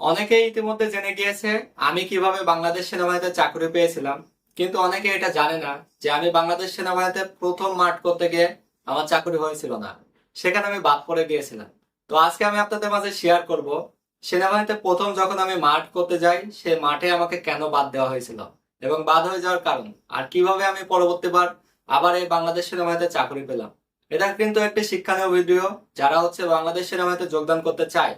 অনেকেই ইতিমধ্যে জেনে গিয়েছে আমি কীভাবে বাংলাদেশ সেনাবাহিনীতে চাকরি পেয়েছিলাম, কিন্তু অনেকে এটা জানে না যে আমি বাংলাদেশ সেনাবাহিনীতে প্রথম মাঠ করতে গিয়ে আমার চাকরি হয়েছিল না। সেখানে আমি বাদ পড়ে গিয়েছিলাম। তো আজকে আমি আপনাদের মাঝে শেয়ার করব, সেনাবাহিনীতে প্রথম যখন আমি মাঠ করতে যাই, সে মাঠে আমাকে কেন বাদ দেওয়া হয়েছিল এবং বাদ হয়ে যাওয়ার কারণ আর কীভাবে আমি পরবর্তীবার আবার এই বাংলাদেশ সেনাবাহিনীতে চাকরি পেলাম, এটা কিন্তু একটি শিক্ষণীয় ভিডিও যারা হচ্ছে বাংলাদেশ সেনাবাহিনীতে যোগদান করতে চায়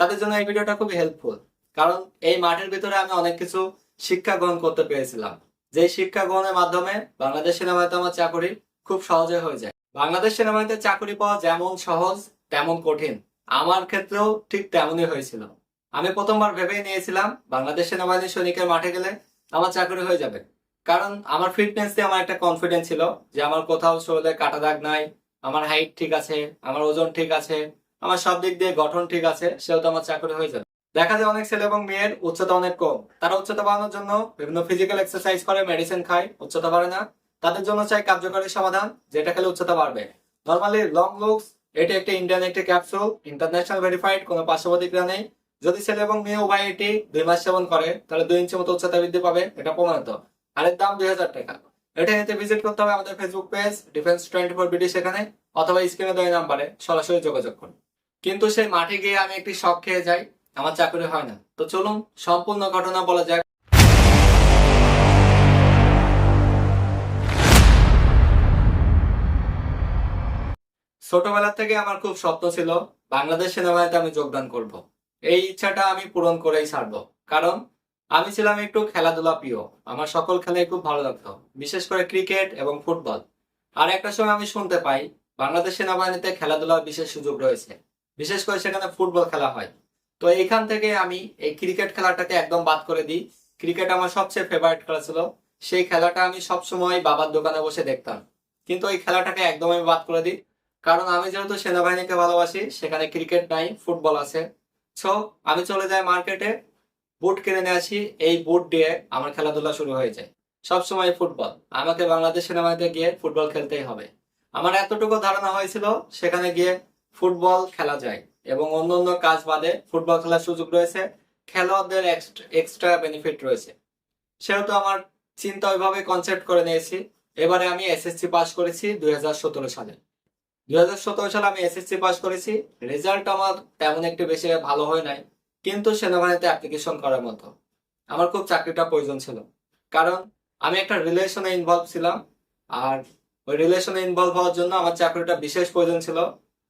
তাদের জন্য এই ভিডিওটা খুবই হেল্পফুল কারণ এই মাঠের ভিতরে আমি অনেক কিছু শিক্ষা গ্রহণ করতে পেরেছিলাম। যে শিক্ষা গ্রহণের মাধ্যমে বাংলাদেশ সেনাবাহিনীতে আমার চাকরি খুব সহজে হয়ে যায়। বাংলাদেশ সেনাবাহিনীতে চাকরি পাওয়া যেমন সহজ, তেমন কঠিন। আমার ক্ষেত্রেও ঠিক তেমনই হয়েছিল। আমি প্রথমবার ভেবেই নিয়েছিলাম, বাংলাদেশ সেনাবাহিনীর সৈনিকের মাঠে গেলে আমার চাকরি হয়ে যাবে। কারণ আমার ফিটনেস দিয়ে আমার একটা কনফিডেন্স ছিল যে আমার কোথাও শরীরে কাটা দাগ নাই, আমার হাইট ঠিক আছে, আমার ওজন ঠিক আছে আমার সব দিক দিয়ে গঠন ঠিক আছে সেহেতু আমার চাকরি হয়ে যাবে। দেখা যায় অনেক ছেলে এবং মেয়ের উচ্চতা অনেক কম। তারা উচ্চতা বাড়ানোর জন্য বিভিন্ন ফিজিক্যাল এক্সারসাইজ করে মেডিসিন খায়, উচ্চতা বাড়ে না। তাদের জন্য চাই কার্যকরী সমাধান, যেটা খেলে উচ্চতা বাড়বে। নর্মালি লং লুকস এটি একটি ইন্ডিয়ান একটি ক্যাপসুল ইন্টারন্যাশনাল ভেরিফাইড কোনো পার্শ্বপ্রতিক্রিয়া নেই। যদি ছেলে এবং মেয়ে উভয় এটি দুই মাস সেবন করে, তাহলে দুই ইঞ্চি মতো উচ্চতা বৃদ্ধি পাবে, এটা প্রমাণিত। আর এর দাম দুই হাজার টাকা। এটা নিতে ভিজিট করতে হবে আমাদের Facebook page defence twenty four BD সেখানে অথবা স্ক্রিনে দেওয়া নাম্বারে সরাসরি যোগাযোগ করুন। কিন্তু সেই মাঠে গিয়ে আমি একটি শখ খেয়ে যাই, আমার চাকরি হয় না। তো চলুন, সম্পূর্ণ ঘটনা বলা যাক। ছোটবেলা থেকে আমার খুব স্বপ্ন ছিল, বাংলাদেশ সেনাবাহিনীতে আমি যোগদান করব। এই ইচ্ছাটা আমি পূরণ করেই ছাড়বো। কারণ, আমি ছিলাম একটু খেলাধুলা প্রিয়। আমার সকল খেলাই খুব ভালো লাগতো, বিশেষ করে ক্রিকেট এবং ফুটবল আর একটা সময় আমি শুনতে পাই বাংলাদেশ সেনাবাহিনীতে খেলাধুলার বিশেষ সুযোগ রয়েছে। বিশেষ করে সেখানে ফুটবল খেলা হয়। তো এইখান থেকে আমি এই ক্রিকেট খেলাটাকে একদম বাদ করে দিই। ক্রিকেট আমার সবচেয়ে ফেভারিট খেলা ছিল। সেই খেলাটা আমি সবসময় বাবার দোকানে বসে দেখতাম। কিন্তু এই খেলাটাকে একদম আমি বাদ করে দিই। কারণ আমি যেহেতু সেনাবাহিনীকে ভালোবাসি, সেখানে ক্রিকেট নাই, ফুটবল আছে। সো আমি চলে যাই মার্কেটে বুট কিনে নিয়ে আসি। এই বুট দিয়ে আমার খেলাধুলা শুরু হয়ে যায়। সবসময় ফুটবল। আমাকে বাংলাদেশ সেনাবাহিনীতে গিয়ে ফুটবল খেলতেই হবে। আমার এতটুকু ধারণা হয়েছিল, সেখানে গিয়ে ফুটবল খেলা যায় এবং অন্য অন্য কাজ বাদে ফুটবল খেলার সুযোগ রয়েছে, খেলোয়াড়দের এক্সট্রা বেনিফিট রয়েছে। সেহেতু আমার চিন্তা ওইভাবে কনসেপ্ট করে নিয়েছি। এবারে আমি এসএসসি পাস করেছি দুই হাজার সতেরো সালে। দু হাজার সতেরো সালে আমি এসএসসি পাস করেছি রেজাল্ট আমার তেমন একটু বেশি ভালো হয় নাই, কিন্তু সেনাবাহিনীতে অ্যাপ্লিকেশন করার মতো। আমার খুব চাকরিটা প্রয়োজন ছিল। কারণ আমি একটা রিলেশনে ইনভলভ ছিলাম, আর ওই রিলেশনে ইনভলভ হওয়ার জন্য আমার চাকরিটা বিশেষ প্রয়োজন ছিল।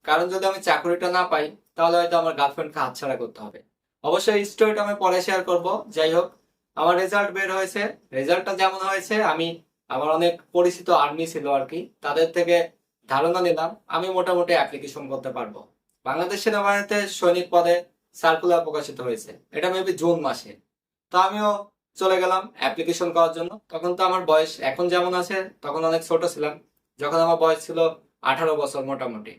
কারণ যদি আমি চাকরিটা না পাই, তাহলে হয়তো আমার গার্লফ্রেন্ডকে হাতছাড়া করতে হবে। অবশ্যই স্টোরিটা আমি পরে শেয়ার করব। যাই হোক, আমার রেজাল্ট বের হয়েছে। রেজাল্টটা যেমন হয়েছে, আমি আমার অনেক পরিচিত আর্মি ছিল আর কি, তাদের থেকে ধারণা নিলাম, আমি মোটামুটি অ্যাপ্লিকেশন করতে পারব। বাংলাদেশ সেনাবাহিনীতে সৈনিক পদে সার্কুলার প্রকাশিত হয়েছে। এটা মেবি জুন মাসে। তো আমিও চলে গেলাম অ্যাপ্লিকেশন করার জন্য। তখন তো আমার বয়স এখন যেমন আছে, তখন অনেক ছোট ছিলাম। যখন আমার বয়স ছিল আঠারো বছর মোটামুটি।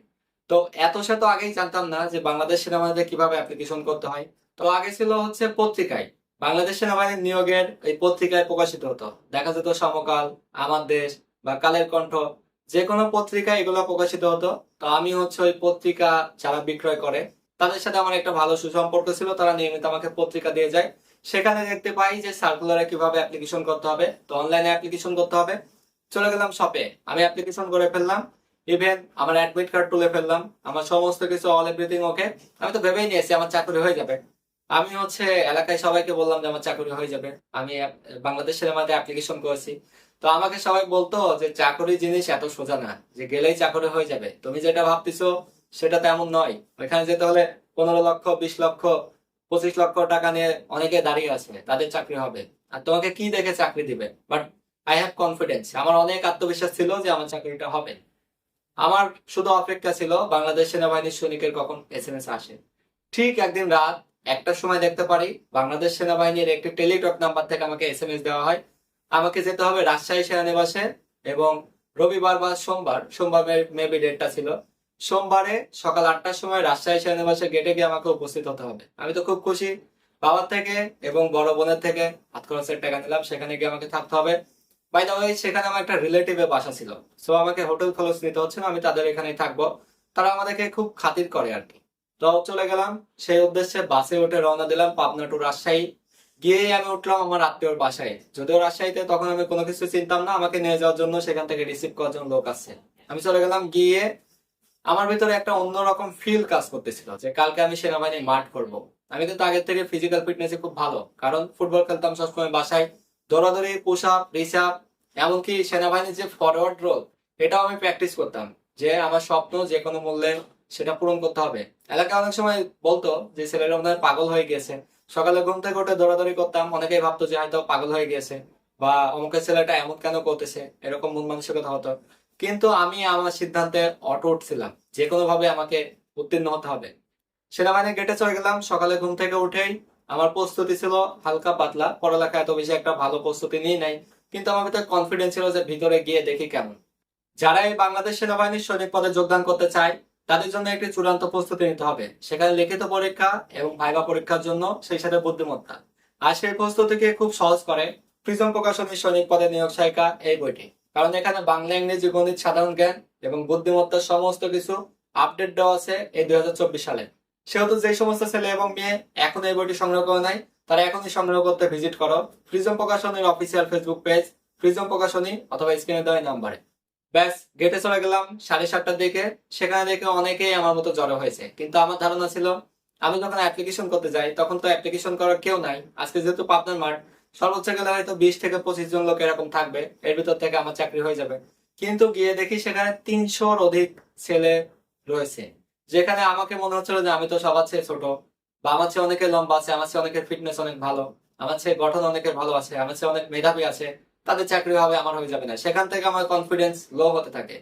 তো এত সে তো আগেই জানতাম না যে বাংলাদেশ সেনাবাহিনীতে কীভাবে অ্যাপ্লিকেশন করতে হয়। তো আগে ছিল হচ্ছে পত্রিকায়। বাংলাদেশ সেনাবাহিনীর নিয়োগের এই পত্রিকায় প্রকাশিত হতো। দেখা যেত সমকাল, আমার দেশ বা কালের কণ্ঠ। যে কোনো পত্রিকায় এগুলো প্রকাশিত হতো। তো আমি হচ্ছে ওই পত্রিকা যারা বিক্রয় করে তাদের সাথে আমার একটা ভালো সুসম্পর্ক ছিল, তারা নিয়মিত আমাকে পত্রিকা দিয়ে যায়। সেখানে দেখতে পাই যে সার্কুলারে কীভাবে অ্যাপ্লিকেশন করতে হবে, তো অনলাইনে অ্যাপ্লিকেশন করতে হবে। চলে গেলাম শপে আমি অ্যাপ্লিকেশন করে ফেললাম। ইভেন আমার অ্যাডমিট কার্ড তুলে ফেললাম, আমার সমস্ত কিছু অল এভরিথিং ওকে আমি তো ভেবেই নিয়েছি আমার চাকরি হয়ে যাবে। আমি হচ্ছে এলাকায় সবাইকে বললাম যে আমার চাকরি হয়ে যাবে। আমি বাংলাদেশ সিনেমাতে অ্যাপ্লিকেশন করেছি। তো আমাকে সবাই বলতো যে চাকরি জিনিস এত সোজা না, যে গেলেই চাকরি হয়ে যাবে। তুমি যেটা ভাবতেছো সেটা তেমন নয়। ওইখানে যেতে হলে পনেরো লক্ষ, বিশ লক্ষ, পঁচিশ লক্ষ টাকা নিয়ে অনেকে দাঁড়িয়ে আছে, তাদের চাকরি হবে। আর তোমাকে কি দেখে চাকরি দিবে? বাট আই হ্যাভ কনফিডেন্স আমার অনেক আত্মবিশ্বাস ছিল যে আমার চাকরিটা হবে। আমার শুধু অপেক্ষা ছিল বাংলাদেশ সেনাবাহিনীর সৈনিকের কখন এস এম এস আসে। ঠিক একদিন রাত একটার সময় দেখতে পারি বাংলাদেশ সেনাবাহিনীর একটি টেলিটক নাম্বার থেকে আমাকে এস এম এস দেওয়া হয়। আমাকে যেতে হবে রাজশাহী সেনানিবাসে এবং রবিবার বা সোমবার সোমবার মেবি ডেটটা ছিল। সোমবারে সকাল আটটার সময় রাজশাহী সেনানিবাসের গেটে গিয়ে আমাকে উপস্থিত হতে হবে। আমি তো খুব খুশি। বাবার থেকে এবং বড় বোনের থেকে হাত খরচের টাকা নিলাম, সেখানে গিয়ে আমাকে থাকতে হবে। বাই দা সেখানে আমার একটা রিলেটিভের বাসা ছিল। সো আমাকে হোটেল খরচ নিতে হচ্ছে না, আমি তাদের এখানেই থাকব। তারা আমাদেরকে খুব খাতির করে আর কি। তো, চলে গেলাম। সেই উদ্দেশ্যে বাসে উঠে রওনা দিলাম পাবনা টু রাজশাহী। গিয়েই আমি উঠলাম আমার আত্মীয়র বাসায়। যদিও রাজশাহীতে তখন আমি কোনো কিছু চিনতাম না, আমাকে নিয়ে যাওয়ার জন্য সেখান থেকে রিসিভ করার জন্য লোক আছে আমি চলে গেলাম, গিয়ে আমার ভিতরে একটা অন্যরকম ফিল কাজ করতেছিল যে কালকে আমি সেনাবাহিনী মাঠ করব। আমি কিন্তু আগের থেকে ফিজিক্যাল ফিটনেসে খুব ভালো। কারণ ফুটবল খেলতাম সবসময় বাসায়। দৌড়াদৌড়ি পুশ আপ রিস আপ এমনকি সেনাবাহিনীর যে ফরওয়ার্ড রোল এটাও আমি প্র্যাকটিস করতাম। যে আমার স্বপ্ন যে কোনো মূল্যে সেটা পূরণ করতে হবে। এলাকায় অনেক সময় বলতো যে ছেলেরা মনে পাগল হয়ে গেছে। সকালে ঘুম থেকে উঠে দৌড়াদৌড়ি করতাম। অনেকেই ভাবতো যে হয়তো পাগল হয়ে গেছে বা অমুকের ছেলেটা এমন কেন করতেছে? এরকম মন মানসিকতা হতো। কিন্তু আমি আমার সিদ্ধান্তে অটুট ছিলাম। যে কোনো ভাবে আমাকে উত্তীর্ণ হতে হবে। সেনাবাহিনী গেটে চলে গেলাম। সকালে ঘুম থেকে উঠেই আমার প্রস্তুতি ছিল হালকা পাতলা। পড়ালেখা এত বেশি একটা ভালো প্রস্তুতি নিয়ে নাই। কিন্তু আমার ভিতরে কনফিডেন্স ছিল যে ভিতরে গিয়ে দেখি কেমন। যারা এই বাংলাদেশ সেনাবাহিনীর সৈনিক পদে যোগদান করতে চায়, তাদের জন্য একটি চূড়ান্ত প্রস্তুতি নিতে হবে। সেখানে লিখিত পরীক্ষা এবং ভাইবা পরীক্ষার জন্য সেই সাথে বুদ্ধিমত্তা। আর সেই প্রস্তুতিকে খুব সহজ করে প্রিজম প্রকাশনীর সৈনিক পদে নিয়োগ সহায়িকা এই বইটি। কারণ এখানে বাংলা, ইংরেজি, গণিত, সাধারণ জ্ঞান এবং বুদ্ধিমত্তার সমস্ত কিছু আপডেট দেওয়া আছে এই দুই সালে। সেহেতু যে সমস্ত ছেলে এবং মেয়ে এখন এই বইটি সংগ্রহ করে নাই, তারা এখনই সংগ্রহ করতে ভিজিট করো Prism প্রকাশনীর official Facebook page Prism Prakashani অথবা স্ক্রিনে দেওয়া নাম্বারে ব্যাস গেটে চলে গেলাম সাড়ে সাতটার দিকে, সেখানে দেখে অনেকেই আমার মতো জড়ো হয়েছে। কিন্তু আমার ধারণা ছিল, আমি যখন অ্যাপ্লিকেশন করতে যাই, তখন তো অ্যাপ্লিকেশন করার কেউ নাই। আজকে যেহেতু পাবনার মাঠ সর্বোচ্চ গেলে হয়তো বিশ থেকে পঁচিশ জন লোক এরকম থাকবে, এর ভিতর থেকে আমার চাকরি হয়ে যাবে। কিন্তু গিয়ে দেখি সেখানে তিনশোর অধিক ছেলে রয়েছে। যেখানে আমাকে মনে হচ্ছিল যে আমি তো সবার চেয়ে ছোট। বা আমার চেয়ে অনেকের লম্বা আছে, আমার চেয়ে অনেকের ফিটনেস অনেক ভালো, আমার চেয়ে গঠন অনেকের ভালো আছে, আমার চেয়ে অনেক মেধাবী আছে, তাদের চাকরি হবে, আমার হয়ে যাবে না। সেখান থেকে আমার কনফিডেন্স লো হতে থাকে।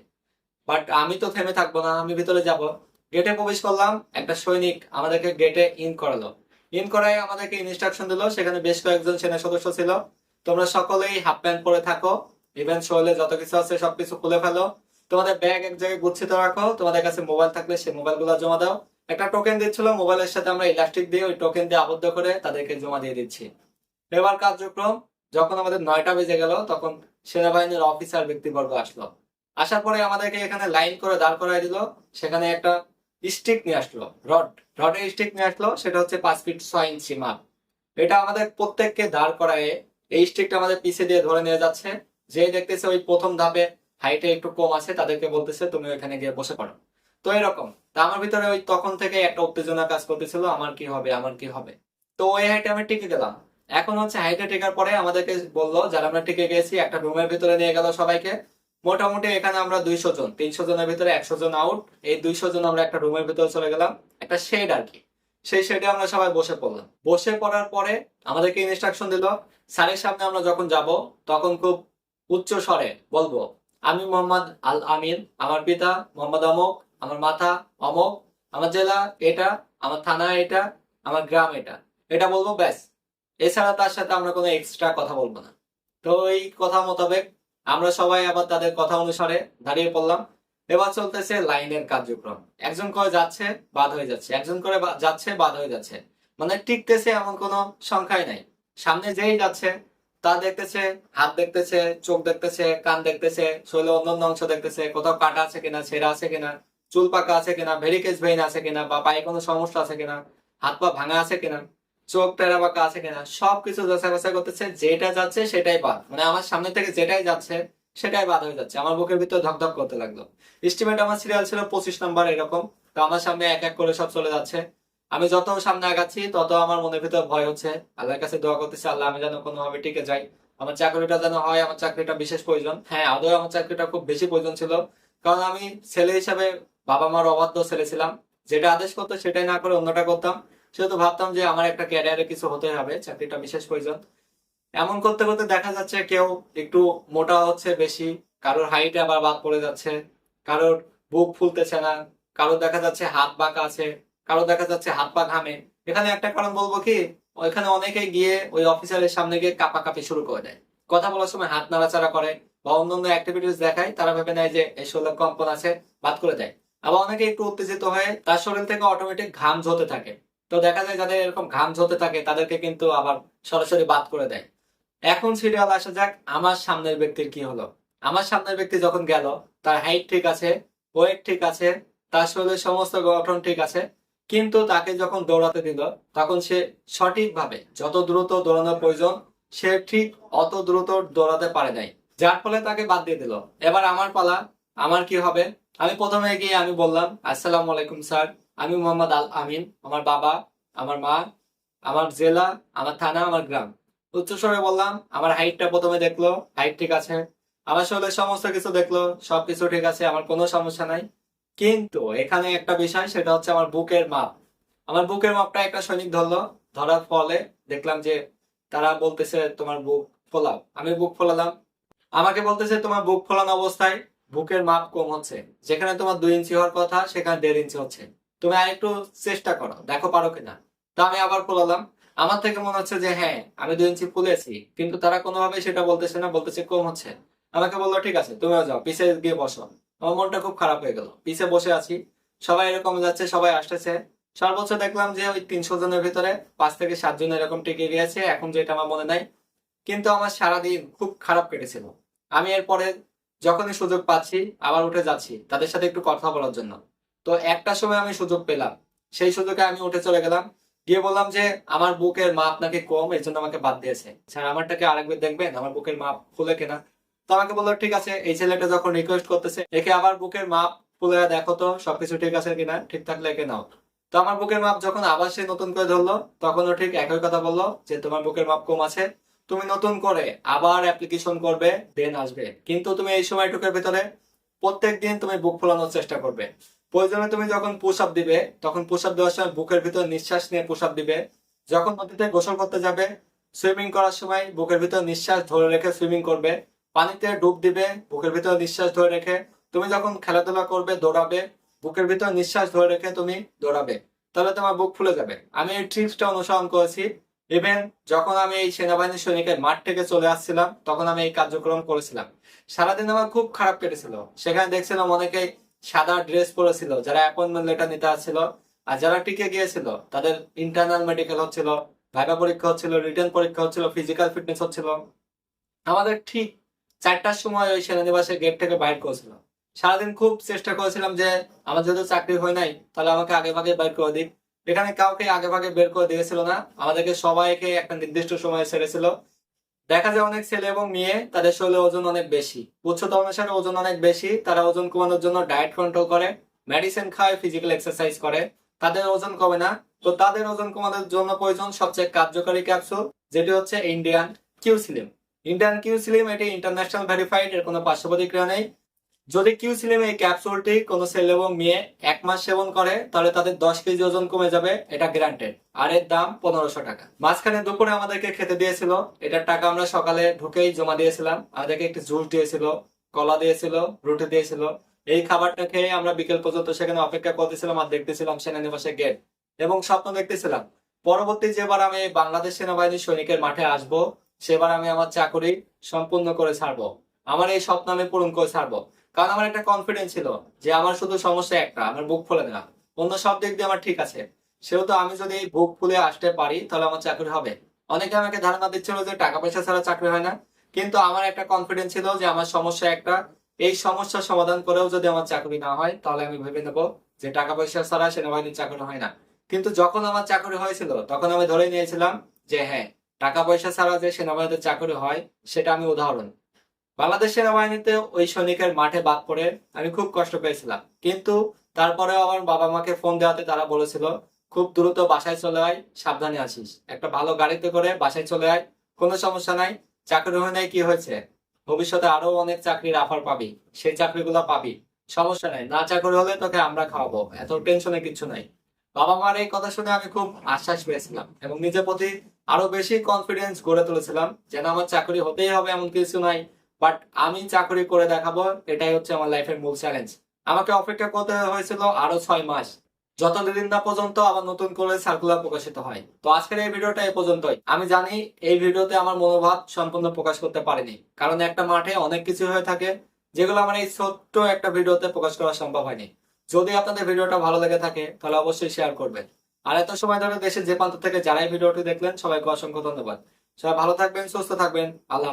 বাট আমি তো থেমে থাকব না, আমি ভিতরে যাব। গেটে প্রবেশ করলাম, একটা সৈনিক আমাদেরকে গেটে ইন করালো। ইন করায় আমাদেরকে ইনস্ট্রাকশন দিলো। সেখানে বেশ কয়েকজন সেনা সদস্য ছিল। তোমরা সকলেই হাফ প্যান্ট পরে থাকো। ইভেন শরীরে যত কিছু আছে সবকিছু খুলে ফেলো। তোমাদের ব্যাগ এক জায়গায় গুচ্ছিত রাখো। তোমাদের কাছে মোবাইল থাকলে সেই মোবাইলগুলো জমা দাও। একটা টোকেন দিচ্ছিল মোবাইলের সাথে আমরা ইলাস্টিক দিয়ে ওই টোকেন দিয়ে আবদ্ধ করে তাদেরকে জমা দিয়ে দিচ্ছি। এবার কার্যক্রম, যখন আমাদের নয়টা বেজে গেল, তখন সেনাবাহিনীর অফিসার ব্যক্তিবর্গ আসলো। আসার পরে আমাদেরকে এখানে লাইন করে দাঁড় করাই দিল। সেখানে একটা স্টিক নিয়ে আসলো। রড রডের স্টিক নিয়ে আসলো, সেটা হচ্ছে পাঁচ ফিট ছয় ইঞ্চি মাপ এটা আমাদের প্রত্যেককে দাঁড় করায় এই স্টিকটা আমাদের পিছে দিয়ে ধরে নিয়ে যাচ্ছে। যে দেখতেছে ওই প্রথম ধাপে হাইটে একটু কম আছে, তাদেরকে বলতেছে, তুমি ওখানে গিয়ে বসে পড়ো। তো এরকম। তা আমার ভিতরে ওই তখন থেকে একটা উত্তেজনা কাজ করতেছিল, আমার কি হবে? আমার কি হবে? তো ওই হাইটে আমি টিকে গেলাম। এখন হচ্ছে হাইটে টেকার পরে আমাদেরকে বলল, যারা আমরা টিকে গেছি, একটা রুমের ভিতরে নিয়ে গেল সবাইকে। মোটামুটি এখানে আমরা দুইশো জন, তিনশো জনের ভিতরে একশো জন আউট এই দুইশো জন আমরা একটা রুমের ভিতরে চলে গেলাম, একটা শেড আর কি। সেই শেডে আমরা সবাই বসে পড়লাম। বসে পড়ার পরে আমাদেরকে ইনস্ট্রাকশন দিল, স্যারের সামনে আমরা যখন যাব, তখন খুব উচ্চ স্বরে বলব, আমি মোহাম্মদ আল আমিন, আমার পিতা মোহাম্মদ অমক, আমার মাথা অমক, আমার জেলা এটা, আমার থানা এটা, আমার গ্রাম এটা। এটা বলব, ব্যাস। এছাড়া তার সাথে আমরা কোনো এক্সট্রা কথা বলব না। তো এই কথা মোতাবেক আমরা সবাই আবার তাদের কথা অনুসারে দাঁড়িয়ে পড়লাম। এবার চলতেছে লাইনের কার্যক্রম। একজন করে যাচ্ছে, বাদ হয়ে যাচ্ছে। একজন করে যাচ্ছে, বাদ হয়ে যাচ্ছে। মানে টিকতেছে এমন কোনো সংখ্যাই নাই। সামনে যেই যাচ্ছে, তা দেখতেছে, হাত দেখতেছে, চোখ দেখতেছে, কান দেখতেছে, শরীরে অন্যান্য অংশ দেখতেছে, কোথাও কাটা আছে কিনা, ছেঁড়া আছে কিনা, চুল পাকা আছে কিনা ভেরিকেজ ভেইন আছে কিনা, বা পায়ে কোনো সমস্যা আছে কিনা, হাত পা ভাঙা আছে কিনা। চোখ সবকিছু যাচাই করতেছে, যেটা যাচ্ছে সেটাই বাদ। মানে আমার সামনে থেকে যেটাই যাচ্ছে, সেটাই বাদ হয়ে যাচ্ছে। আমার বুকের ভিতরে ধকধক করতে লাগল। আমার সিরিয়াল ছিল পঁচিশ নাম্বার এরকম। তো আমার সামনে এক এক করে সব চলে যাচ্ছে। আমি যত সামনে আগাচ্ছি, তত আমার মনের ভিতর ভয় হচ্ছে। আল্লাহর কাছে দোয়া করতেছি, আল্লাহ আমি যেন কোনোভাবে টিকে যাই। আমার চাকরিটা যেন হয়, আমার চাকরিটা বিশেষ প্রয়োজন। হ্যাঁ আদৌ আমার চাকরিটা খুব বেশি প্রয়োজন ছিল। কারণ আমি ছেলে হিসাবে বাবা মার অবাধ্য ছেলে ছিলাম। যেটা আদেশ করতো, সেটাই না করে অন্যটা করতাম। সেহেতু ভাবতাম যে আমার একটা ক্যারিয়ারে কিছু হতে হবে, চাকরিটা বিশেষ প্রয়োজন। এমন করতে করতে দেখা যাচ্ছে কেউ একটু মোটা হচ্ছে বেশি, কারোর হাইটে আবার বাদ পড়ে যাচ্ছে, কারোর বুক ফুলতেছে না, কারোর দেখা যাচ্ছে হাত বাঁকা আছে কারও দেখা যাচ্ছে হাত পা ঘামে। এখানে একটা কারণ বলব কি, ওইখানে অনেকে গিয়ে ওই অফিসারের সামনে গিয়ে কাঁপাকাঁপি শুরু করে দেয়। কথা বলার সময় হাত নাড়াচাড়া করে বা অন্যান্য অ্যাক্টিভিটিস দেখায়, তারা ভেবে নেয় যে এই শরীরে কম্পন আছে, বাদ করে দেয়। আবার অনেকে একটু উত্তেজিত হয়ে তার শরীর থেকে অটোমেটিক ঘাম ঝরতে থাকে। তো দেখা যায় যাদের এরকম ঘাম ঝরতে থাকে, তাদেরকে কিন্তু আবার সরাসরি বাদ করে দেয়। এখন সিরিয়াল আসা যাক, আমার সামনের ব্যক্তির কি হলো? আমার সামনের ব্যক্তি যখন গেল, তার হাইট ঠিক আছে ওয়েট ঠিক আছে, তার শরীরের সমস্ত গঠন ঠিক আছে, কিন্তু তাকে যখন দৌড়াতে দিল, তখন সে সঠিকভাবে যত দ্রুত দৌড়ানোর প্রয়োজন, সে ঠিক অত দ্রুত দৌড়াতে পারে নাই। যার ফলে তাকে বাদ দিয়ে দিল। এবার আমার পালা, আমার কি হবে? আমি প্রথমে গিয়ে আমি বললাম, আসসালাম আলাইকুম, স্যার। আমি মোহাম্মদ আল আমিন। আমার বাবা, আমার মা, আমার জেলা, আমার থানা, আমার গ্রাম। উচ্চস্বরে বললাম, আমার হাইটটা প্রথমে দেখল। হাইট ঠিক আছে। আমার শরীরের সমস্ত কিছু দেখল। সবকিছু ঠিক আছে। আমার কোনো সমস্যা নাই। কিন্তু এখানে একটা বিষয়, সেটা হচ্ছে আমার বুকের মাপ। আমার বুকের মাপটা একটা সৈনিক ধরলো। ধরার ফলে দেখলাম যে তারা বলতেছে, তোমার বুক ফোলাও। আমি বুক ফোলালাম। আমাকে বলতেছে, তোমার বুক ফোলানো অবস্থায় বুকের মাপ কম হচ্ছে। যেখানে তোমার দুই ইঞ্চি হওয়ার কথা, সেখানে দেড় ইঞ্চি হচ্ছে। তুমি আর একটু চেষ্টা করো, দেখো পারো কিনা। তো আমি আবার ফোলালাম। আমার থেকে মনে হচ্ছে যে হ্যাঁ আমি দুই ইঞ্চি ফুলেছি, কিন্তু তারা কোনোভাবে সেটা বলতেছে না, বলতেছে কম হচ্ছে। আমাকে বলল, ঠিক আছে, তুমিও যাও, পিছে গিয়ে বসো। আমার মনটা খুব খারাপ হয়ে গেল। পিছে বসে আছি। সবাই এরকম যাচ্ছে, সবাই আসতেছে। সর্বোচ্চ দেখলাম যে ওই তিনশো জনের ভিতরে পাঁচ থেকে সাত জন এরকম টিকে গিয়েছে, এখন যেটা আমার মনে নাই। কিন্তু আমার সারাদিন খুব খারাপ কেটেছিল। আমি এরপরে যখনই সুযোগ পাচ্ছি, আবার উঠে যাচ্ছি তাদের সাথে একটু কথা বলার জন্য। তো একটা সময় আমি সুযোগ পেলাম। সেই সুযোগে আমি উঠে চলে গেলাম। গিয়ে বললাম যে, আমার বুকের মাপ নাকি কম? এর জন্য আমাকে বাদ দিয়েছে। স্যার, আমারটাকে আরেকবার দেখবেন? আমার বুকের মাপ খুলে কিনা? তো আমাকে বলল, ঠিক আছে। এই ছেলেটা যখন রিকোয়েস্ট করতেছে, একে আবার বুকের মাপ খুলে দেখো তো, সবকিছু ঠিক আছে কিনা? ঠিক থাকলে একে নাও। তো আমার বুকের মাপ যখন আবার সে নতুন করে ধরলো, তখনও ঠিক একই কথা বলল যে, তোমার বুকের মাপ কম আছে। তুমি নতুন করে আবার অ্যাপ্লিকেশন করবে দেন আসবে। কিন্তু তুমি এই সময়টুকুর ভিতরে প্রত্যেক দিন তুমি বুক ফোলানোর চেষ্টা করবে। প্রয়োজনে তুমি যখন পুশ আপ দিবে, তখন পুশ আপ দেওয়ার সময় বুকের ভিতর নিঃশ্বাস নিয়ে পুশ আপ দিবে। যখন নদীতে গোসল করতে যাবে সুইমিং করার সময় বুকের ভিতর নিঃশ্বাস ধরে রেখে সুইমিং করবে। পানিতে ডুব দিবে, বুকের ভিতর নিঃশ্বাস ধরে রেখে তুমি যখন খেলাধুলা করবে, দৌড়াবে, বুকের ভিতর নিঃশ্বাস ধরে রেখে তুমি দৌড়াবে। তাহলে তোমার বুক ফুলে যাবে। আমি এই ট্রিক্সটা অনুসরণ করেছি। ইভেন যখন আমি এই সেনাবাহিনী সৈনিকের মাঠ থেকে চলে আসছিলাম, তখন আমি এই কার্যক্রম করেছিলাম। সারাদিন আমার খুব খারাপ কেটেছিল। সেখানে দেখছিলাম অনেকেই সাদা ড্রেস পরেছিল, যারা অ্যাপয়েন্টমেন্ট লেটার নিতে আসছিল, আর যারা টিকে গিয়েছিল, তাদের ইন্টারনাল মেডিকেল হচ্ছিল, ভাইবা পরীক্ষা হচ্ছিল রিটার্ন পরীক্ষা হচ্ছিল ফিজিক্যাল ফিটনেস হচ্ছিল। আমাদের ঠিক চারটার সময় ওই সেনানিবাসের গেট থেকে বাইর করেছিল। সারাদিন খুব চেষ্টা করেছিলাম যে, আমার যেহেতু চাকরি হয় নাই, তাহলে আমাকে আগে ভাগে বাইর করে দিক। এখানে কাউকে আগে ভাগে বের করে দিয়েছিল না। আমাদেরকে সবাইকে একটা নির্দিষ্ট সময় ছেড়েছিল। দেখা যায় অনেক ছেলে এবং মেয়ে, তাদের শরীরে ওজন অনেক বেশি। উচ্চতা অনুসারে ওজন অনেক বেশি, তারা ওজন কমানোর জন্য ডায়েট কন্ট্রোল করে মেডিসিন খায় ফিজিক্যাল এক্সারসাইজ করে। তাদের ওজন কমে না। তো তাদের ওজন কমানোর জন্য প্রয়োজন সবচেয়ে কার্যকরী ক্যাপসুল যেটি হচ্ছে ইন্ডিয়ান কিউসিলিম ইন্ডিয়ান কিউসিলিম এটি ইন্টারন্যাশনাল ভেরিফাইড এর কোনো পার্শ্ব প্রতিক্রিয়া নেই। যদি কিউসিলিম এই ক্যাপসুলটি কোনো ছেলে এবং মেয়ে এক মাস সেবন করে, তাহলে তাদের দশ কেজি ওজন কমে যাবে, এটা গ্যারান্টেড আর এর দাম পনেরোশো টাকা। মাঝখানে দুপুরে আমাদেরকে খেতে দিয়েছিল। এটার টাকা আমরা সকালে ঢুকেই জমা দিয়েছিলাম। আমাদেরকে একটি জুস দিয়েছিল, কলা দিয়েছিল, রুটি দিয়েছিল। এই খাবারটা খেয়ে আমরা বিকেল পর্যন্ত সেখানে অপেক্ষা করতেছিলাম আর দেখতেছিলাম সেনানিবাসের গেট। এবং স্বপ্ন দেখতেছিলাম, পরবর্তী যেবার আমি বাংলাদেশ সেনাবাহিনীর সৈনিকের মাঠে আসব, সেবার আমি আমার চাকরি সম্পূর্ণ করে ছাড়বো। আমার এই স্বপ্ন আমি পূরণ করে ছাড়বো। কারণ আমার একটা কনফিডেন্স ছিল যে আমার শুধু সমস্যা একটা, আমার বুক ফুলে না অন্য সব দিক দিয়ে আমার ঠিক আছে। সেহেতু আমি যদি এই বুক ফুলে আসতে পারি, তাহলে আমার চাকরি হবে। অনেকে আমাকে ধারণা দিচ্ছিল যে টাকা পয়সা ছাড়া চাকরি হয় না। কিন্তু আমার একটা কনফিডেন্স ছিল যে আমার সমস্যা একটা। এই সমস্যার সমাধান করেও যদি আমার চাকরি না হয়, তাহলে আমি ভেবে নেব যে টাকা পয়সা ছাড়া সেনাবাহিনীর চাকরি হয় না। কিন্তু যখন আমার চাকরি হয়েছিল, তখন আমি ধরে নিয়েছিলাম যে হ্যাঁ টাকা পয়সা ছাড়া যে সেনাবাহিনীতে চাকরি হয়, সেটা আমি উদাহরণ। বাংলাদেশ সেনাবাহিনীতে ওই সৈনিকের মাঠে বাদ পড়ে আমি খুব কষ্ট পেয়েছিলাম। কিন্তু তারপরেও আমার বাবা মাকে ফোন দেওয়াতে তারা বলেছিল, খুব দ্রুত বাসায় চলে আয়, সাবধানে আসিস একটা ভালো গাড়িতে করে বাসায় চলে আয়, কোনো সমস্যা নাই, চাকরি হয় নাই, কি হয়েছে? ভবিষ্যতে আরও অনেক চাকরির অফার পাবি, সেই চাকরিগুলো পাবি। সমস্যা নাই, না চাকরি হলে তোকে আমরা খাওয়াবো, এত টেনশনে কিছু নাই। বাবা মার এই কথা শুনে আমি খুব আশ্বাস পেয়েছিলাম এবং নিজের প্রতি আরও বেশি কনফিডেন্স গড়ে তুলেছিলাম, যেন আমার চাকরি হতেই হবে এমন কিছু নাই। বাট আমি চাকরি করে দেখাবো, এটাই হচ্ছে আমার লাইফের মূল চ্যালেঞ্জ আমাকে অপেক্ষা করতে হয়েছিল আরও ছয় মাস। যতদিন না পর্যন্ত আবার নতুন করে সার্কুলার প্রকাশিত হয়। তো আজকের এই ভিডিওটা এই পর্যন্তই। আমি জানি এই ভিডিওতে আমার মনোভাব সম্পূর্ণ প্রকাশ করতে পারিনি। কারণ একটা মাঠে অনেক কিছু হয়ে থাকে, যেগুলো আমার এই ছোট্ট একটা ভিডিওতে প্রকাশ করা সম্ভব হয়নি। যদি আপনাদের ভিডিওটা ভালো লেগে থাকে, তাহলে অবশ্যই শেয়ার করবেন। আর এত সময় ধরে দেশের যে প্রান্ত থেকে যারাই ভিডিওটি দেখলেন, সবাইকে অসংখ্য ধন্যবাদ। সবাই ভালো থাকবেন, সুস্থ থাকবেন। আল্লাহ।